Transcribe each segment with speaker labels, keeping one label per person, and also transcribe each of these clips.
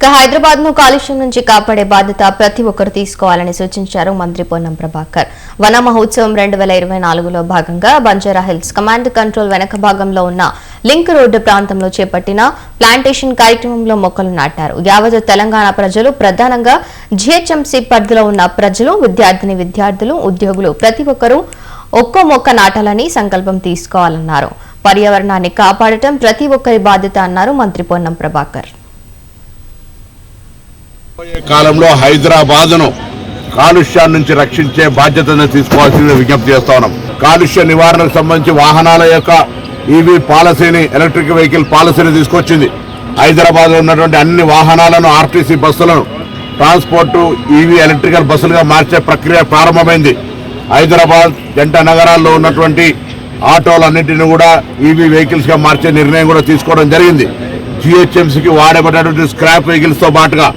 Speaker 1: ఇక హైదరాబాద్ను కాలుష్యం నుంచి కాపాడే బాధ్యత ప్రతి ఒక్కరు తీసుకోవాలని సూచించారు మంత్రి పొన్నం ప్రభాకర్. వన మహోత్సవం రెండు వేల ఇరవై నాలుగులో భాగంగా బంజారా హిల్స్ కమాండ్ కంట్రోల్ వెనక భాగంలో ఉన్న లింక్ రోడ్డు ప్రాంతంలో చేపట్టిన ప్లాంటేషన్ కార్యక్రమంలో మొక్కలు నాటారు. యావత్ తెలంగాణ ప్రజలు ప్రధానంగా జిహెచ్ఎంసీ పరిధిలో ఉన్న ప్రజలు విద్యార్థిని విద్యార్థులు ఉద్యోగులు ప్రతి ఒక్కరూ ఒక్కో మొక్క నాటాలని సంకల్పం తీసుకోవాలన్నారు. పర్యావరణాన్ని కాపాడటం ప్రతి ఒక్కరి బాధ్యత అన్నారు మంత్రి పొన్నం ప్రభాకర్.
Speaker 2: కాలంలో హైదరాబాద్ను కాలుష్యాన్ని నుంచి రక్షించే బాధ్యతను తీసుకోవాల్సింది విజ్ఞప్తి చేస్తా ఉన్నాం. కాలుష్య నివారణకు సంబంధించి వాహనాల యొక్క ఈవీ పాలసీని ఎలక్ట్రిక్ వెహికల్ పాలసీని తీసుకొచ్చింది. హైదరాబాద్లో ఉన్నటువంటి అన్ని వాహనాలను ఆర్టీసీ బస్సులను ట్రాన్స్పోర్టు ఈవీ ఎలక్ట్రికల్ బస్సులుగా మార్చే ప్రక్రియ ప్రారంభమైంది. హైదరాబాద్ జంట నగరాల్లో ఉన్నటువంటి ఆటోలన్నింటినీ కూడా ఈవీ వెహికల్స్గా మార్చే నిర్ణయం కూడా తీసుకోవడం జరిగింది. జిహెచ్ఎంసీకి వాడబడేటువంటి స్క్రాప్ వెహికల్స్తో పాటుగా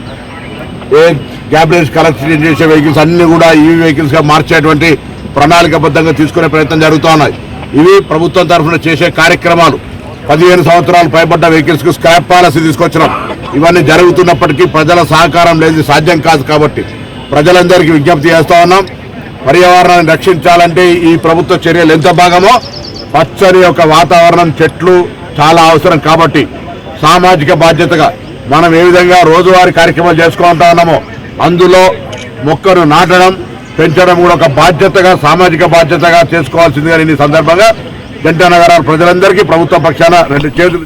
Speaker 2: ఏ క్యాబినెట్ కలెక్షన్ చేసే వెహికల్స్ అన్ని కూడా ఈవీ వెహికల్స్గా మార్చేటువంటి ప్రణాళికబద్ధంగా తీసుకునే ప్రయత్నం జరుగుతూ ఉన్నాయి. ఇవి ప్రభుత్వం తరఫున చేసే కార్యక్రమాలు. పదిహేను సంవత్సరాలు పైబడ్డ వెహికల్స్కు స్క్రాప్ పాలసీ తీసుకొచ్చినాం. ఇవన్నీ జరుగుతున్నప్పటికీ ప్రజల సహకారం లేదు సాధ్యం కాదు కాబట్టి ప్రజలందరికీ విజ్ఞప్తి చేస్తా ఉన్నాం. పర్యావరణాన్ని రక్షించాలంటే ఈ ప్రభుత్వ చర్యలు ఎంత భాగమో పచ్చని యొక్క వాతావరణం చెట్లు చాలా అవసరం కాబట్టి సామాజిక బాధ్యతగా మనం ఏ విధంగా రోజువారీ కార్యక్రమాలు చేసుకుంటా ఉన్నామో అందులో మొక్కను నాటడం పెంచడం కూడా ఒక బాధ్యతగా సామాజిక బాధ్యతగా చేసుకోవాల్సిందిగా ఈ సందర్భంగా జంట నగరాల ప్రజలందరికీ ప్రభుత్వ పక్షాన రెండు చేతులు